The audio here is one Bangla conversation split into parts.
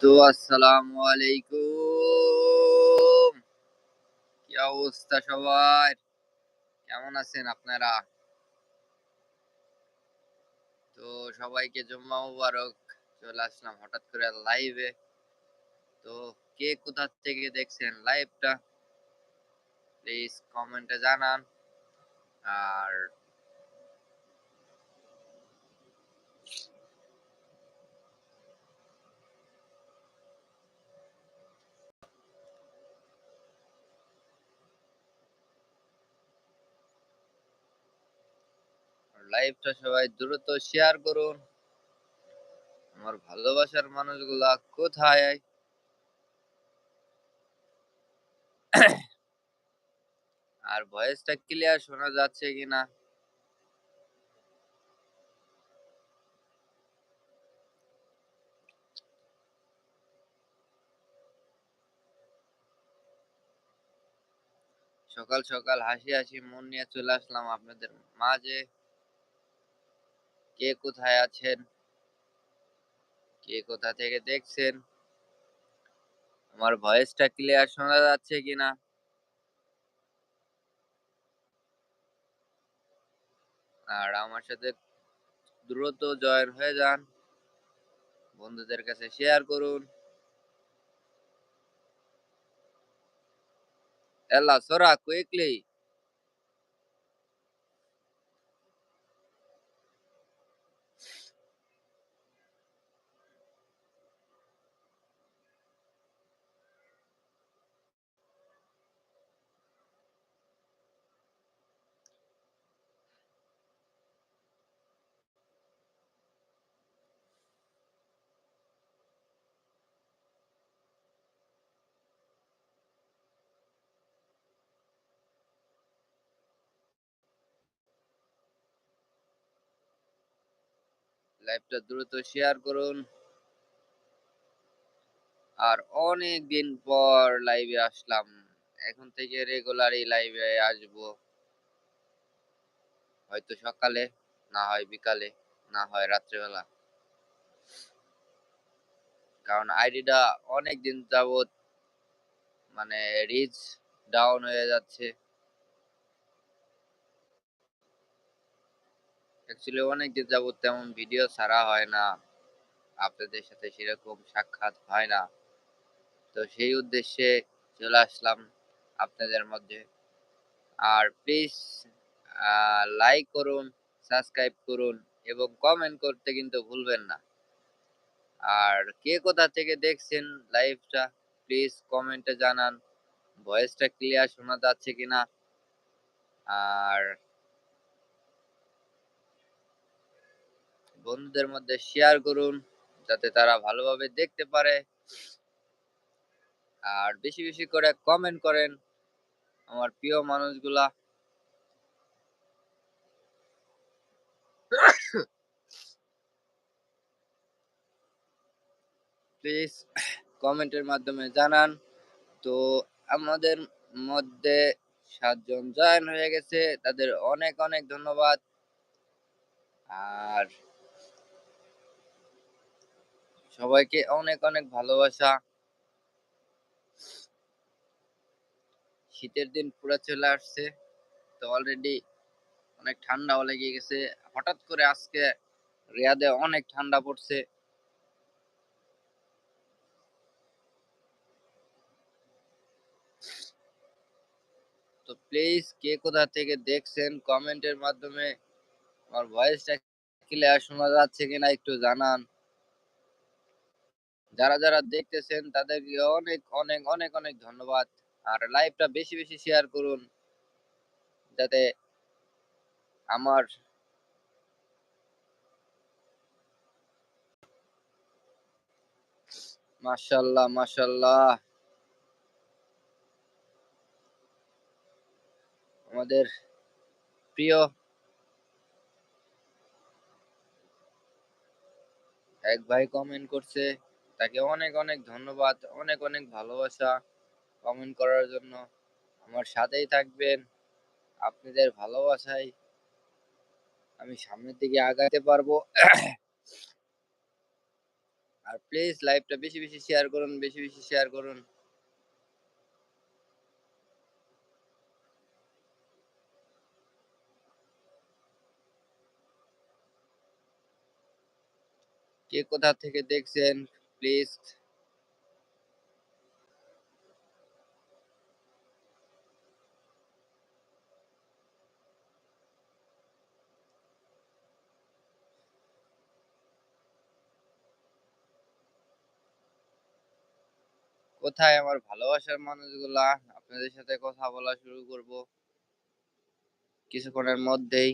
তো আসসালামু আলাইকুম। কি অবস্থা কেমন আছেন আপনারা? তো সবাইকে জুম্মা মুবারক চলে আসলাম হঠাৎ করে লাইভে তো কে কোথা থেকে দেখছেন লাইভটা প্লিজ কমেন্টে জানান। আর লাইভটা সবাই দ্রুত শেয়ার করুন। আমার ভালোবাসার মানুষগুলা কোথায়? আর ভয়েসটা ক্লিয়ার শোনা যাচ্ছে কিনা? সকাল সকাল হাসি হাসি মন নিয়ে চলে আসলাম আপনাদের মাঝে। কে কোথায় আছেন? কে কোথা থেকে দেখছেন? আমার ভয়েসটা ক্লিয়ার শোনা যাচ্ছে কিনা? আর আমার সাথে দ্রুত জয়েন হয়ে যান। বন্ধুদের কাছে শেয়ার করুন। এলা, সোরা কুইকলি লাইভটা দ্রুত শেয়ার করুন। আর অনেক দিন পর লাইভে আসলাম। এখন থেকে রেগুলারই লাইভে আসব। হয়তো সকালে, না হয় বিকালে, না হয় রাত্রেবেলা। কারণ আইডিটা অনেক দিন যাবত মানে রিচ ডাউন হয়ে যাচ্ছে। অ্যাকচুয়ালি অনেক দিন যাবত তেমন ভিডিও ছাড়া হয় না। আপনাদের সাথে সেরকম সাক্ষাৎ হয় না। তো সেই উদ্দেশ্যে চলে আসলাম আপনাদের মধ্যে। আর প্লিজ লাইক করুন সাবস্ক্রাইব করুন এবং কমেন্ট করতে কিন্তু ভুলবেন না। আর কে কোথা থেকে দেখছেন লাইভটা প্লিজ কমেন্টে জানান। ভয়েসটা ক্লিয়ার শোনা যাচ্ছে কিনা? আর বন্ধুদের মধ্যে শেয়ার করুন, যাতে তারা ভালোভাবে দেখতে পারে। আর বেশি বেশি করে কমেন্ট করেন আমার প্রিয় মানুষগুলা। প্লিজ কমেন্টের মাধ্যমে জানান। তো আমাদের মধ্যে সাতজন জয়েন হয়ে গেছে, তাদের অনেক অনেক ধন্যবাদ। আর সবাইকে অনেক অনেক ভালোবাসা। শীতের দিন পুরো চলে আসছে, তো অলরেডি অনেক ঠান্ডাও লেগে গেছে। হঠাৎ করে আজকে রিয়াদে অনেক ঠান্ডা পড়ছে। তো প্লিজ কে কোথা থেকে দেখছেন কমেন্টের মাধ্যমে আমার ভয়েসটা ক্লিয়ার শোনা যাচ্ছে কিনা একটু জানান। যারা যারা দেখতেছেন, তাদেরকে অনেক অনেক অনেক অনেক ধন্যবাদ। আর লাইভটা বেশি বেশি শেয়ার করুন, যাতে আমার মাশাল্লাহ মাশাল্লাহ। আমাদের প্রিয় এক ভাই কমেন্ট করছে। তাকে অনেক অনেক ধন্যবাদ, অনেক অনেক ভালোবাসা কমেন্ট করার জন্য। আমার সাথেই থাকবেন। আপনাদের ভালোবাসায় আমি সামনের দিকে আগাতে পারব। আর প্লিজ লাইভটা বেশি বেশি শেয়ার করুন, বেশি বেশি শেয়ার করুন। কে কোথা থেকে দেখছেন? প্লিজ। কোথায় আমার ভালোবাসার মানুষগুলা? আপনাদের সাথে কথা বলা শুরু করব। কিছুক্ষণের মধ্যেই।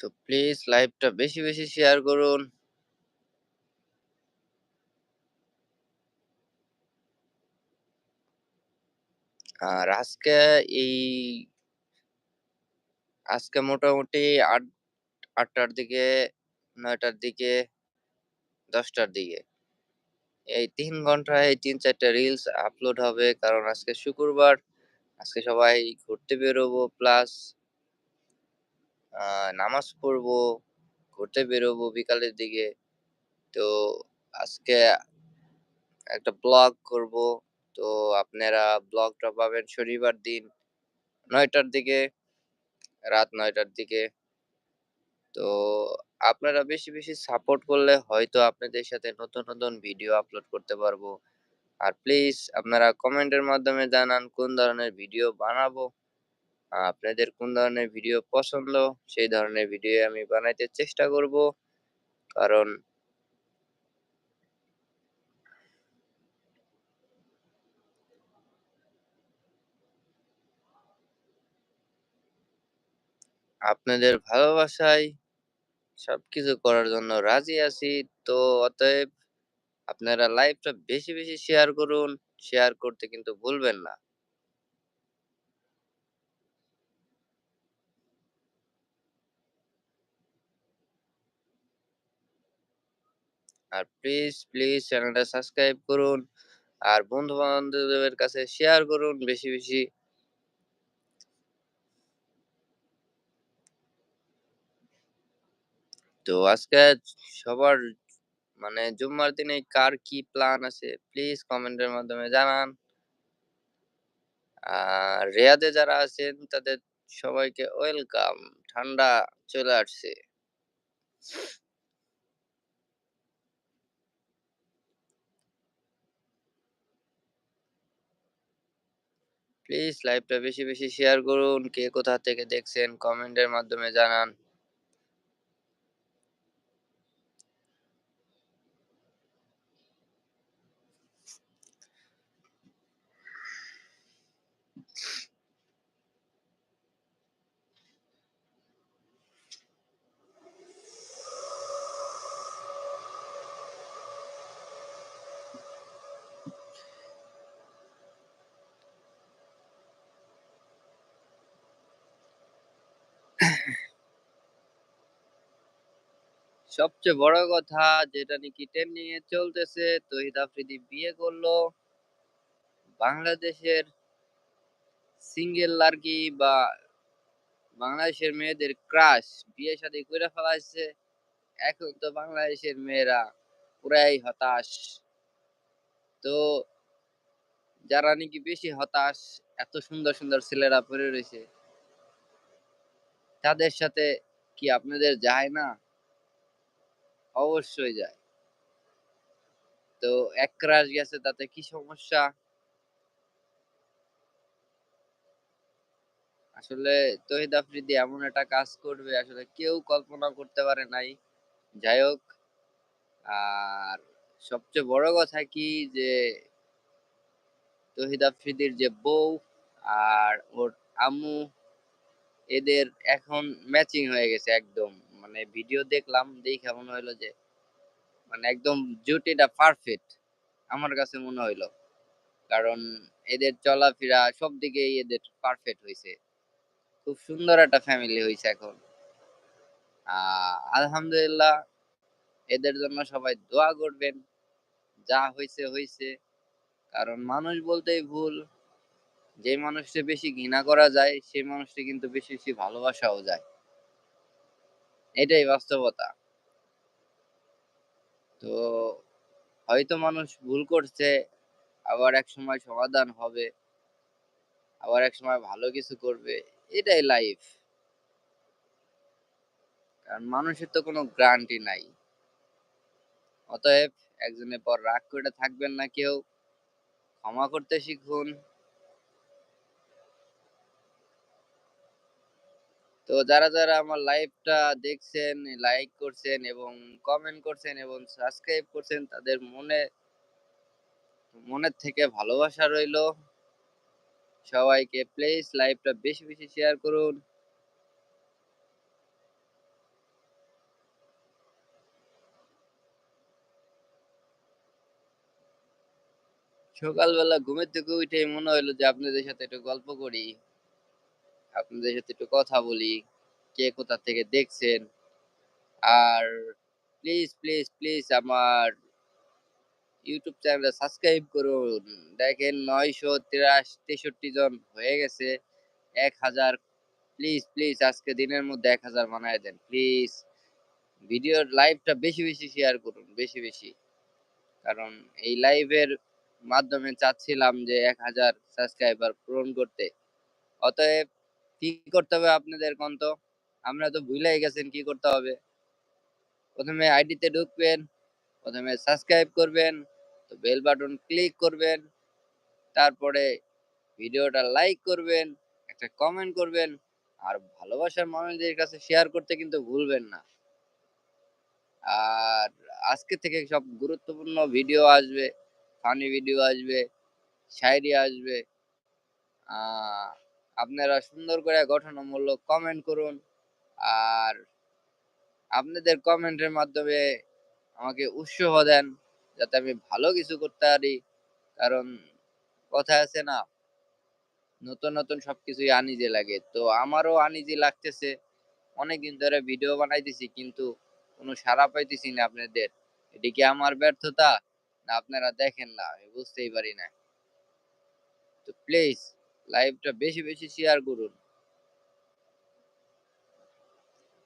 তো প্লিজ লাইভটা বেশি বেশি শেয়ার করুন। আর আজকে এই, আজকে মোটামুটি আট, আটটার দিকে, নয়টার দিকে, দশটার দিকে। এই তিন ঘন্টায় এই তিন চারটা রিলস আপলোড হবে, কারণ আজকে শুক্রবার। আজকে সবাই ঘুরতে বেরোবো প্লাস নামাজ পড়ব, ঘুরতে বেরোবো বিকালের দিকে। তো আজকে একটা ব্লগ করব। তো আপনারা ব্লগটা পাবেন শনিবার দিন নয়টার দিকে, রাত নয়টার দিকে। তো আপনারা বেশি বেশি সাপোর্ট করলে হয়তো আপনাদের সাথে নতুন নতুন ভিডিও আপলোড করতে পারব। আর প্লিজ আপনারা কমেন্টের মাধ্যমে জানান কোন ধরনের ভিডিও বানাবো। আপনাদের কোন ধরনের ভিডিও পছন্দ, সেই ধরনের ভিডিও আমি বানাইতে চেষ্টা করব। কারণ আপনাদের ভালোবাসায় সবকিছু করার জন্য রাজি আছি, তো অতএব আপনারা লাইভটা বেশি বেশি শেয়ার করুন। শেয়ার করতে কিন্তু ভুলবেন না। আর প্লিজ প্লিজ চ্যানেলটা সাবস্ক্রাইব করুন। আর বন্ধু বান্ধবদের কাছে শেয়ার করুন বেশি বেশি। তো আজকে সবার মানে জুম্মার দিনে কার কি প্ল্যান আছে প্লিজ কমেন্টের মাধ্যমে জানান। আর রেয়াদে যারা আছেন, তাদের সবাইকে ওয়েলকাম ঠান্ডা চলে আসছে। প্লিজ লাইভটা বেশি বেশি শেয়ার করুন। কে কোথা থেকে দেখছেন? কমেন্টের মাধ্যমে জানান। সবচেয়ে বড় কথা যেটা নাকি ট্রেন্ডিং এ চলতেছে, তহিদ আফ্রিদি বিয়ে করল। বাংলাদেশের সিঙ্গেল লার্কি বা বাংলাদেশের মেয়েদের ক্রাশ বিয়ে শাদী করে ফেলাইছে। এখন তো বাংলাদেশের মেয়েরা পুরাই হতাশ। তো যারা নাকি বেশি হতাশ, এত সুন্দর সুন্দর ছেলেরা পড়ে রয়েছে, তাদের সাথে কি আপনাদের যায় না? অবশ্যই যায়। তো এক ক্রাশ গেছে, তাতে কি সমস্যা? আসলে তহিদ আফ্রিদি এমন একটা কাজ করবে, আসলে কেউ কল্পনা করতে পারে নাই। যাই হোক, আর সবচেয়ে বড় কথা কি যে, তহিদ আফ্রিদির যে বউ আর ওর আম্মু, এদের এখন ম্যাচিং হয়ে গেছে একদম। মানে ভিডিও দেখলাম, দেখে মনে হলো যে মানে একদম জুটিটা পারফেক্ট আমার কাছে মনে হইল। কারণ এদের চলাফেরা সব দিকেই এদের পারফেক্ট হয়েছে খুব সুন্দর একটা ফ্যামিলি হয়েছে এখন। আলহামদুলিল্লাহ, এদের জন্য সবাই দোয়া করবেন। যা হয়েছে হয়েছে কারণ মানুষ বলতেই ভুল, যে মানুষকে বেশি ঘৃণা করা যায়, সেই মানুষটি কিন্তু বেশি বেশি ভালোবাসাও যায়। এটাই বাস্তবতা। তো হয়তো মানুষ ভুল করছে, আবার এক সময় সমাধান হবে, আবার এক সময় ভালো কিছু করবে, এটাই লাইফ কারণ মানুষের তো কোনো গ্যারান্টি নাই। অতএব একজনের পর রাগ করে থাকবেন না কেউ, ক্ষমা করতে শিখুন। তো যারা যারা আমার লাইভটা দেখছেন লাইক করছেন এবং কমেন্ট করছেন এবং সাবস্ক্রাইব করছেন, তাদের মনে, মনের থেকে ভালোবাসা রইল। সবাইকে প্লিজ লাইভটা বেশি বেশি শেয়ার করুন। সকালবেলা ঘুমের থেকে উঠে মনে হলো যে আপনাদের সাথে একটু গল্প করি। আপনাদের সাথে একটু কথা বলি, কে কোথা থেকে দেখছেন? আর প্লিজ প্লিজ প্লিজ আমার ইউটিউব চ্যানেলটা সাবস্ক্রাইব করুন। দেখেন নয়শো তিরাশি তেষট্টি জন হয়ে গেছে। এক হাজার প্লিজ প্লিজ আজকে দিনের মধ্যে এক হাজার বানায় দেন। প্লিজ ভিডিওর লাইভটা বেশি বেশি শেয়ার করুন, বেশি বেশি। কারণ এই লাইভের মাধ্যমে চাচ্ছিলাম যে এক হাজার সাবস্ক্রাইবার পূরণ করতে। অতএব কি করতে হবে আপনাদের কন্ত আমরা তো ভুলেই গেছেন কি করতে হবে? প্রথমে আইডিতে ঢুকবেন, প্রথমে সাবস্ক্রাইব করবেন, তো বেল বাটন ক্লিক করবেন, তারপরে ভিডিওটা লাইক করবেন, একটা কমেন্ট করবেন, আর ভালোবাসার মানুষদের কাছে শেয়ার করতে কিন্তু ভুলবেন না। আর আজকে থেকে সব গুরুত্বপূর্ণ ভিডিও আসবে, ফানি ভিডিও আসবে, শায়রি আসবে আপনারা সুন্দর করে গঠনমূলক কমেন্ট করুন। আর আপনাদের কমেন্টের মাধ্যমে আমাকে উৎসাহ দেন, যাতে আমি ভালো কিছু করতে পারি। কারণ কথা আছে না, নতুন নতুন সবকিছুই আনিজে লাগে। তো আমারও আনিজি লাগতেছে। অনেকদিন ধরে ভিডিও বানাইতেছি, কিন্তু কোনো সাড়া পাইতেছি না আপনাদের। এটি কি আমার ব্যর্থতা? না, আপনারা দেখেন না, আমি বুঝতেই পারি না। তো প্লিজ লাইভটা বেশি বেশি শেয়ার করুন।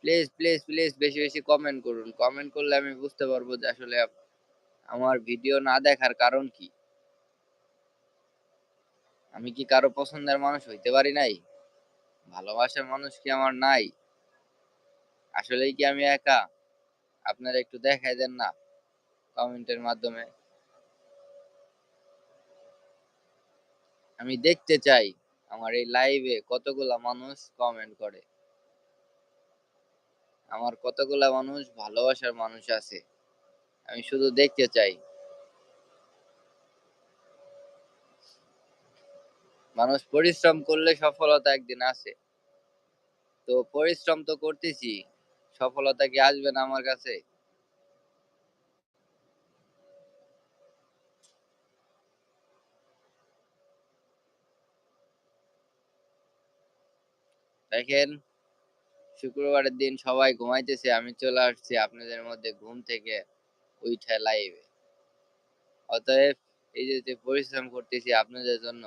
প্লিজ প্লিজ প্লিজ বেশি বেশি কমেন্ট করুন। কমেন্ট করলে আমি বুঝতে পারব যে আসলে আমার ভিডিও না দেখার কারণ কি। আমি কি কারও পছন্দের মানুষ হইতে পারি নাই? ভালোবাসার মানুষ কি আমার নাই? আসলেই কি আমি একা? আপনারা একটু দেখাই দেন না কমেন্টের মাধ্যমে। আমি দেখতে চাই আমার এই লাইভে কতগুলা মানুষ কমেন্ট করে। আমার কতগুলা মানুষ ভালোবাসার মানুষ আছে। আমি শুধু দেখতে চাই। মানুষ পরিশ্রম করলে সফলতা একদিন আসে তো পরিশ্রম তো করতেছি। সফলতা কি আসবে না আমার কাছে? দেখেন, শুক্রবারের দিন সবাই ঘুমাইতেছে, আমি চলে আসছি আপনাদের মধ্যে ঘুম থেকে উঠে লাইভে অতএব এই যে পরিশ্রম করতেছি আপনাদের জন্য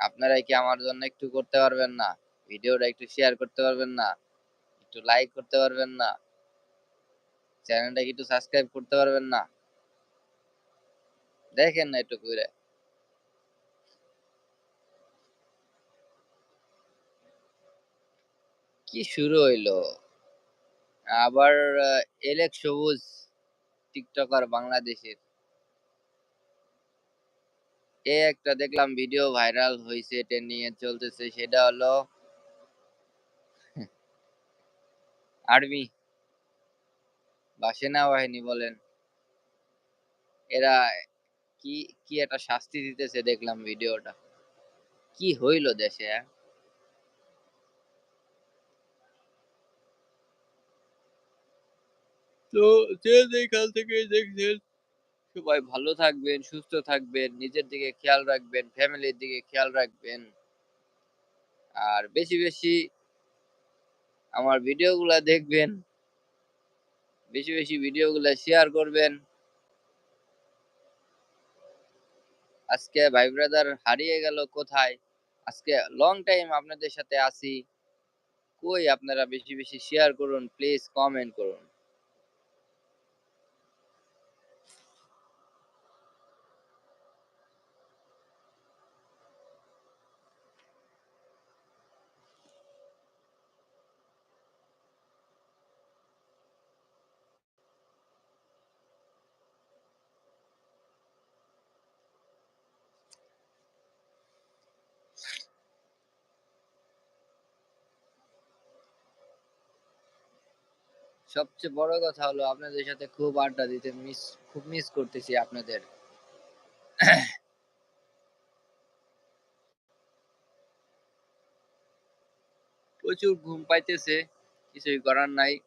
আপনারা কি আমার জন্য একটু করতে পারবেন না? ভিডিওটা একটু শেয়ার করতে পারবেন না? একটু লাইক করতে পারবেন না? চ্যানেলটা একটু সাবস্ক্রাইব করতে পারবেন না? দেখেন না একটু করে কি শুরু হইল? আবার এলেক সবুজ টিকটকার বাংলাদেশের। এ একটা দেখলাম ভিডিও ভাইরাল হয়েছে এটা নিয়ে চলতেছে, সেটা হলো আর্মি। বা সেনাবাহিনী বলেন। এরা কি কি একটা শাস্তি দিতেছে দেখলাম ভিডিওটা কি হইল দেশে হ্যাঁ? তো যে থেকে দেখছেন সবাই ভালো থাকবেন, সুস্থ থাকবেন, নিজের দিকে খেয়াল রাখবেন, ফ্যামিলির দিকে খেয়াল রাখবেন। আর বেশি, বেশি আমার ভিডিওগুলা দেখবেন। বেশি, বেশি ভিডিওগুলা শেয়ার করবেন। আজকে ভাই ব্রাদার হারিয়ে গেল কোথায়? আজকে লং টাইম আপনাদের সাথে আছি। কই আপনারা বেশি, বেশি শেয়ার করুন, প্লিজ কমেন্ট করুন। সবচেয়ে বড় কথা হলো আপনাদের সাথে খুব আড্ডা দিতে মিস খুব মিস করতেছি আপনাদের। প্রচুর ঘুম পাইতেছে, কিছুই করার নাই।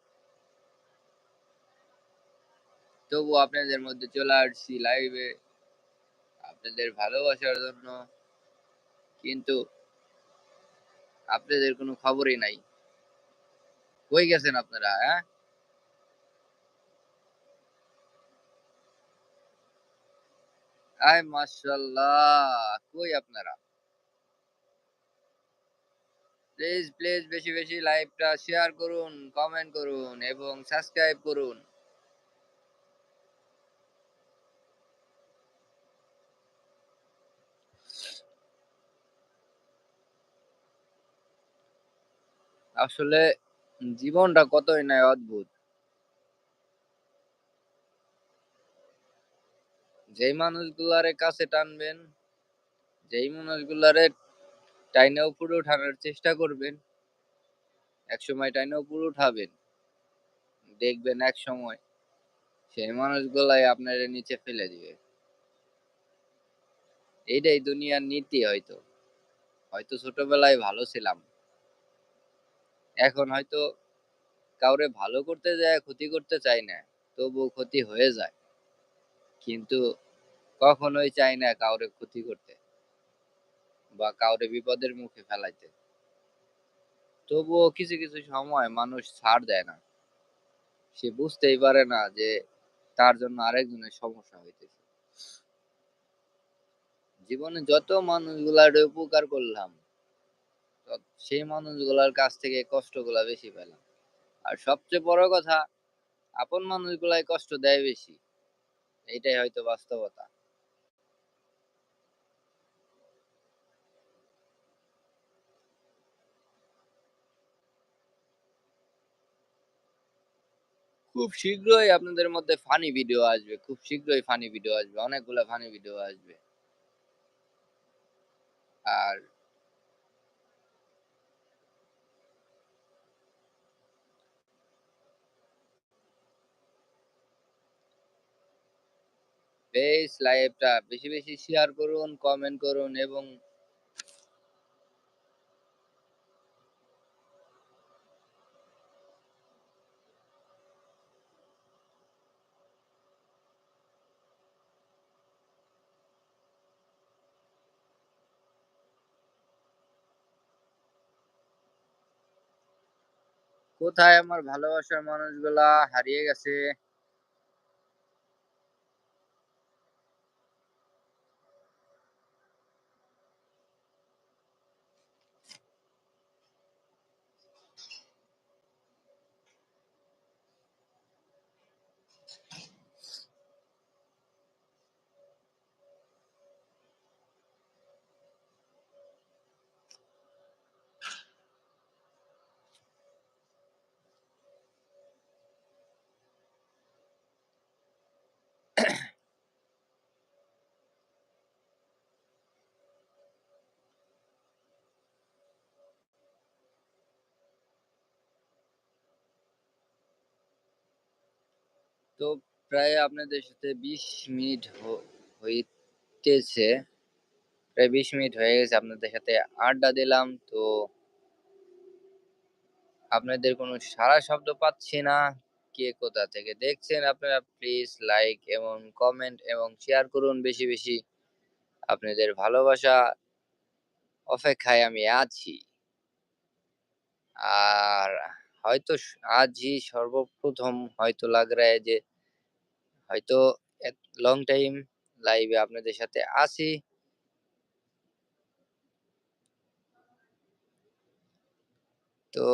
তবুও আপনাদের মধ্যে চলে আসছি লাইভে। আপনাদের ভালোবাসার জন্য। কিন্তু আপনাদের কোনো খবরই নাই। কই গেছেন আপনারা, হ্যাঁ? আয় মাশাআল্লাহ! কই আপনারা? প্লিজ, প্লিজ বেশি, বেশি লাইভটা শেয়ার করুন, কমেন্ট করুন এবং সাবস্ক্রাইব করুন। আসলে জীবনটা কতই না অদ্ভুত। যেই মানুষগুলারে কাছে টানবেন, যেই মানুষগুলারে টাইনে উপরে উঠানোর চেষ্টা করবেন, একসময় টাইনা উপরে উঠাবেন। দেখবেন একসময় সেই মানুষগুলাই আপনারে নিচে ফেলে দিবে। এইটাই দুনিয়ার নীতি হয়তো। হয়তো ছোটবেলায় ভালো ছিলাম। এখন হয়তো কাউরে ভালো করতে যায় ক্ষতি করতে চাই না। তবুও ক্ষতি হয়ে যায়। কিন্তু কখনোই চাই না কাউরে ক্ষতি করতে। বা কাউরে বিপদের মুখে ফেলাইতে। তবুও কিছু, কিছু সময় মানুষ ছাড় দেয় না। সে বুঝতেই পারে না যে তার জন্য আরেকজনের সমস্যা হইতেছে। জীবনে যত মানুষগুলারে উপকার করলাম, সেই মানুষগুলার কাছ থেকে কষ্টগুলা বেশি পেলাম। আর সবচেয়ে বড় কথা আপন মানুষগুলাই কষ্ট দেয় বেশি। এইটাই হয়তো বাস্তবতা। খুব শীঘ্রই আপনাদের মধ্যে ফানি ভিডিও আসবে। খুব শীঘ্রই ফানি ভিডিও আসবে। অনেকগুলা ফানি ভিডিও আসবে। আর প্লিজ লাইভটা বেশি, বেশি শেয়ার করুন, কমেন্ট করুন এবং কোথায় আমার ভালোবাসার মানুষগুলা হারিয়ে গেছে? তো প্রায় আপনাদের সাথে ২০ মিনিট হইতেছে। প্রায় ২০ মিনিট হয়ে গেছে আপনাদের সাথে আড্ডা দিলাম। তো আপনাদের কোনো সারা শব্দ পাচ্ছি না। কে কোথা থেকে দেখছেন আপনারা প্লিজ লাইক এবং কমেন্ট এবং শেয়ার করুন বেশি বেশি আপনাদের ভালোবাসা অপেক্ষায় আমি আছি আর হয়তো আজই সর্বপ্রথম হয়তো লাগ রা যে, হয়তো লং টাইম লাইভে আপনাদের সাথে আছি। তো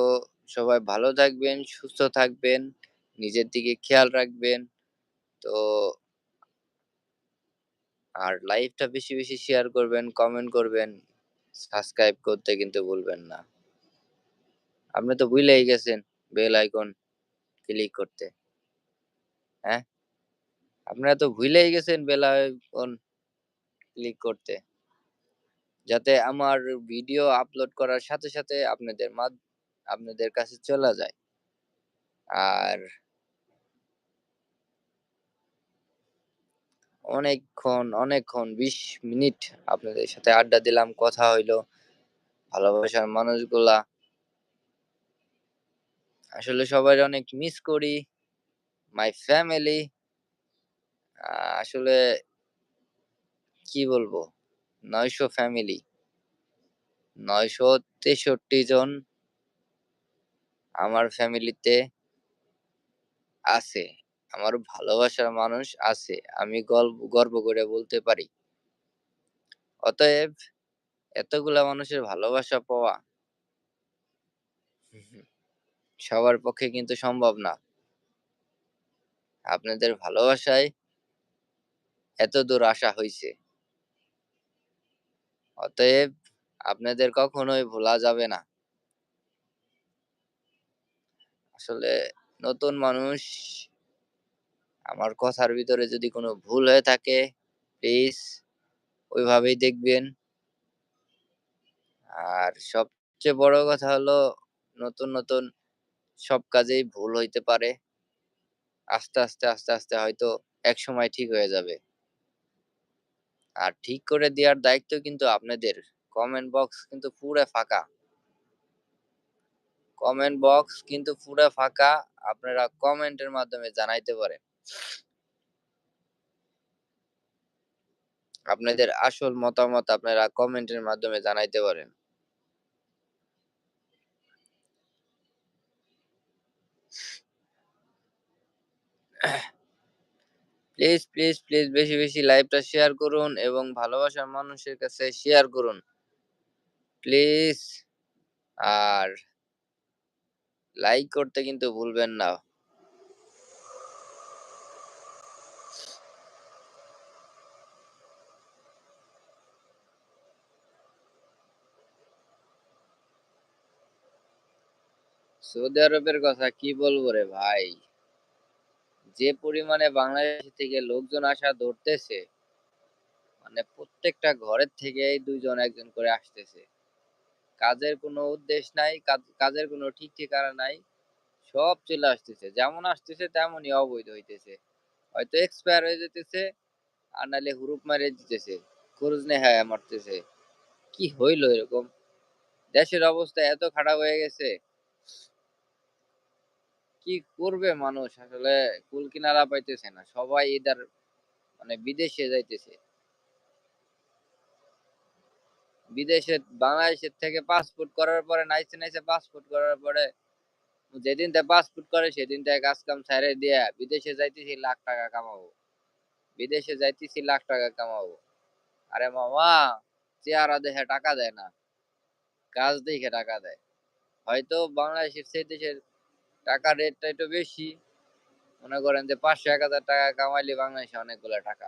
সবাই ভালো থাকবেন, সুস্থ থাকবেন, নিজের দিকে খেয়াল রাখবেন। তো আর লাইভটা বেশি বেশি শেয়ার করবেন কমেন্ট করবেন সাবস্ক্রাইব করতে কিন্তু ভুলবেন না। আপনি তো ভুলেই গেছেন বেল আইকন ক্লিক করতে হ্যাঁ? আপনারা তো ভুলেই গেছেন বেল আইকন ক্লিক করতে, যাতে আমার ভিডিও আপলোড করার সাথে সাথে আপনাদের আপনাদের কাছে চলে যায়। আর অনেকক্ষণ অনেকক্ষণ, বিশ মিনিট আপনাদের সাথে আড্ডা দিলাম, কথা হইল, ভালোবাসার মানুষগুলা আসলে সবাই অনেক মিস করি। মাই ফ্যামিলি আসলে কি বলব? নয়শো ফ্যামিলি নয়শো তেষট্টি জন আমার ফ্যামিলিতে আছে। আমার ভালোবাসার মানুষ আছে। আমি গল্প গর্ব করে বলতে পারি। অতএব এতগুলা মানুষের ভালোবাসা পাওয়া সবার পক্ষে কিন্তু সম্ভব না। আপনাদের ভালোবাসায় এত দূর আসা হয়েছে অতএব আপনাদের কখনোই ভোলা যাবে না। আসলে নতুন মানুষ, আমার কথার ভিতরে যদি কোনো ভুল হয়ে থাকে প্লিজ ওইভাবেই দেখবেন। আর সবচেয়ে বড় কথা হলো, নতুন নতুন সব কাজেই ভুল হইতে পারে। আস্তে আস্তে আস্তে আস্তে হয়তো এক সময় ঠিক হয়ে যাবে। আর ঠিক করে দেওয়ার দায়িত্ব কিন্তু আপনাদের। কমেন্ট বক্স কিন্তু পুরো ফাঁকা। কমেন্ট বক্স কিন্তু পুরো ফাঁকা। আপনারা কমেন্টের মাধ্যমে জানাইতে পারেন। আপনাদের আসল মতামত আপনারা কমেন্টের মাধ্যমে জানাইতে পারেন। প্লিজ প্লিজ প্লিজ বেশি বেশি লাইভটা শেয়ার করুন এবং ভালোবাসার মানুষের কাছে শেয়ার করুন। প্লিজ আর লাইক করতে কিন্তু ভুলবেন না। সৌদি আরবের কথা কি বলব রে ভাই? যে পরিমাণে বাংলাদেশ থেকে লোকজন আসা ধরতেছে মানে প্রত্যেকটা ঘরের থেকে দুইজন একজন করে আসতেছে। কাজের কোনো উদ্দেশ্য নাই কাজের কোনো ঠিক ঠিকানা নাই, সব চলে আসতেছে। যেমন আসতেছে তেমনই অবৈধ হইতেছে। হয়তো এক্সপায়ার হয়ে যেতেছে, আর নাহলে হুরুপ মারে দিতেছে খরচ নেহায় মারতেছে। কি হইল এরকম? দেশের অবস্থা এত খারাপ হয়ে গেছে। কি করবে মানুষ? আসলে কুল কিনারা পাইতেছে না। সবাই এদার মানে বিদেশে যাইতেছে। বিদেশে, বাংলাদেশের থেকে পাসপোর্ট করার পরে নাইসে নাইসে পাসপোর্ট করার পরে যেদিন তে পাসপোর্ট করে, সেদিন তে কাজ কাম ছাইরে দিয়া বিদেশে যাইতেছি, লাখ টাকা কামাবো। বিদেশে যাইতেছি, লাখ টাকা কামাবো। আরে মামা, চেহারা দেখে টাকা দেয় না। কাজ দেখে টাকা দেয়। হয়তো বাংলাদেশের সেই দেশের টাকার রেটটা একটু বেশি। মনে করেন যে পাঁচশো, এক হাজার টাকা কামাইলে বাংলাদেশে অনেকগুলো টাকা।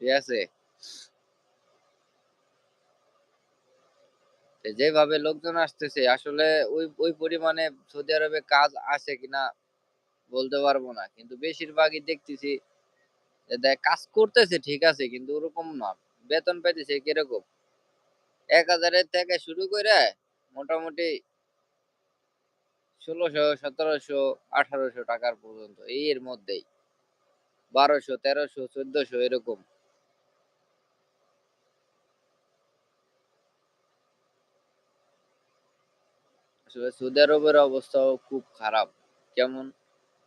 ঠিক আছে? যেভাবে লোকজন আসতেছে, আসলে ওই ওই পরিমাণে সৌদি আরবে কাজ আছে কিনা বলতে পারব না। কিন্তু বেশিরভাগই দেখতেছি কাজ করতেছে, ঠিক আছে, কিন্তু ওরকম না। বেতন পাইতেছে কীরকম? এক হাজারের থেকে শুরু করে মোটামুটি ষোলোশো, সতেরোশো, আঠারোশো টাকার পর্যন্ত, এর মধ্যেই। বারোশো, তেরোশো, চোদ্দশো এরকম। সৌদি আরবের অবস্থাও খুব খারাপ। যেমন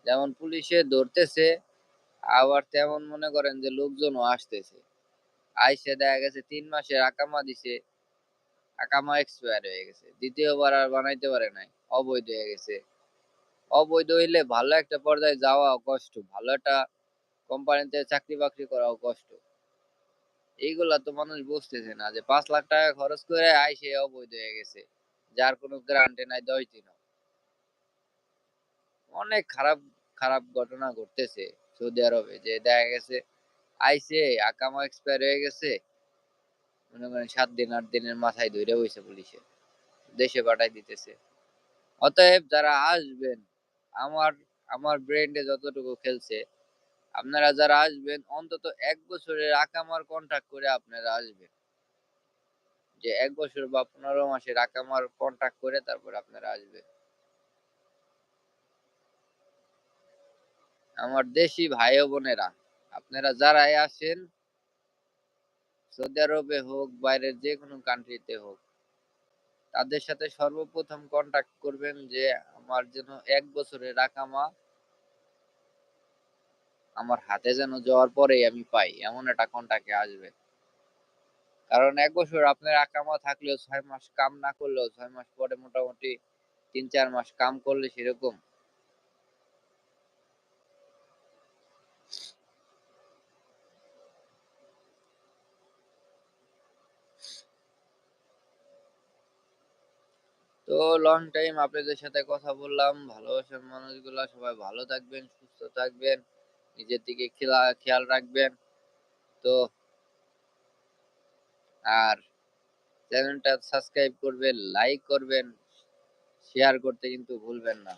যেমন পুলিশে ধরতেছে, আবার তেমন মনে করেন যে লোকজনও আসতেছে। আইসে দেখা গেছে তিন মাসের আকামা দিছে, আকামা এক্সপায়ার হয়ে গেছে। দ্বিতীয়বার আর বানাইতে পারে নাই। অবৈধ হয়ে গেছে। অবৈধ হইলে ভালো একটা পর্যায়ে যাওয়া কষ্ট, ভালো একটা কোম্পানিতে চাকরি বাকরি করাও কষ্ট। এইগুলা তো মানুষ বুঝতেছে না যে পাঁচ লাখ টাকা খরচ করে আইসে অবৈধ হয়ে গেছে, যার কোনো গ্যারান্টি নাই দশ দিনও অনেক খারাপ খারাপ ঘটনা ঘটতেছে সৌদি আরবে, যে দেখা গেছে আইসে আকামা এক্সপায়ার হয়ে গেছে, মনে করেন সাত দিন, আট দিনের মাথায় ধরে বইছে পুলিশে, দেশে পাঠাই দিতেছে। অতএব যারা আসবেন, আমার আমার ব্রেন্ডে যতটুকু খেলছে, আপনারা যারা আসবেন, অন্তত এক বছরের আকামার কন্ট্রাক্ট করে আপনারা আসবেন। যে এক বছর বা পনেরো মাসের আকামার কন্ট্যাক্ট করে তারপর আপনারা আসবেন। আমার দেশি ভাই বোনেরা, আপনারা যারাই আসেন, সৌদি আরবে হোক, বাইরের যে কোনো কান্ট্রিতে হোক তাদের সাথে সর্বপ্রথম কন্টাক্ট করবেন যে আমার যেন এক বছরের রাকামা আমার হাতে যেন যাওয়ার পরেই আমি পাই, এমন একটা কন্টাক্টে আসবে। কারণ এক বছর আপনার আকামা থাকলেও ছয় মাস কাম না করলেও ছয় মাস পরে মোটামুটি তিন চার মাস কাম করলে সেরকম তো লং টাইম আপনাদের সাথে কথা বললাম। ভালোবাসার মানুষগুলা সবাই ভালো থাকবেন, সুস্থ থাকবেন, নিজের দিকে খেলা, খেয়াল রাখবেন। তো আর চ্যানেলটা সাবস্ক্রাইব করবেন লাইক করবেন শেয়ার করতে কিন্তু ভুলবেন না।